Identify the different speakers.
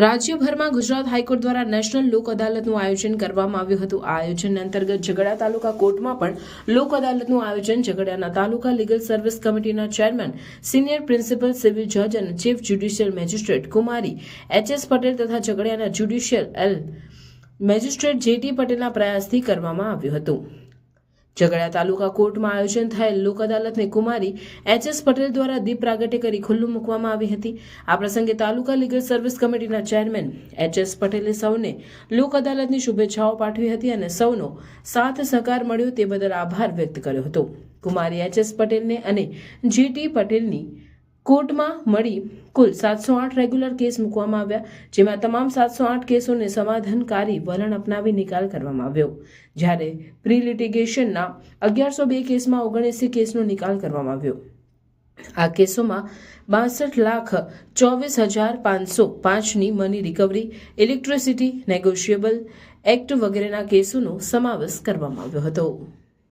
Speaker 1: રાજ્યભરમાં ગુજરાત હાઈકોર્ટ દ્વારા નેશનલ લોક અદાલતનું આયોજન કરવામાં આવ્યું હતું. આ આયોજન અંતર્ગત ઝઘડા તાલુકા કોર્ટમાં પણ લોક અદાલતનું આયોજન ઝઘડાના તાલુકા લીગલ સર્વિસ કમિટીના ચેરમેન, સિનિયર પ્રિન્સિપલ, સિવિલ જજ અને chief judicial magistrate Kumari H S Patel તથા ઝઘડિયાના જ્યુડિશિયલ એલ મેજિસ્ટ્રેટ જેટી પટેલના પ્રયાસથી કરવામાં આવ્યું હતું. ઝઘડિયા તાલુકા કોર્ટમાં આયોજન થયેલ લોક અદાલતને કુમારી એચ એસ પટેલ દ્વારા દીપ પ્રાગટ્ય કરી ખુલ્લું મૂકવામાં આવી હતી. આ પ્રસંગે તાલુકા લીગલ સર્વિસ કમિટીના ચેરમેન એચ એસ પટેલે સૌને લોક અદાલતની શુભેચ્છાઓ પાઠવી હતી અને સૌનો સાથ સહકાર મળ્યો તે બદલ આભાર વ્યક્ત કર્યો હતો. કુમારી એચ એસ પટેલને અને જીટી પટેલની કોર્ટમાં મળી કુલ સાતસો આઠ રેગ્યુલર કેસ મૂકવામાં આવ્યા, જેમાં તમામ સાતસો આઠ કેસોને સમાધાનકારી વલણ અપનાવી નિકાલ કરવામાં આવ્યો. જ્યારે પ્રી લિટિગેશનના અગિયારસો બે કેસમાં ઓગણએંસી કેસનો નિકાલ કરવામાં આવ્યો. આ કેસોમાં બાસઠ લાખ ચોવીસ હજાર પાંચસો પાંચની money recovery, electricity negotiable act વગેરેના કેસોનો સમાવેશ કરવામાં આવ્યો હતો.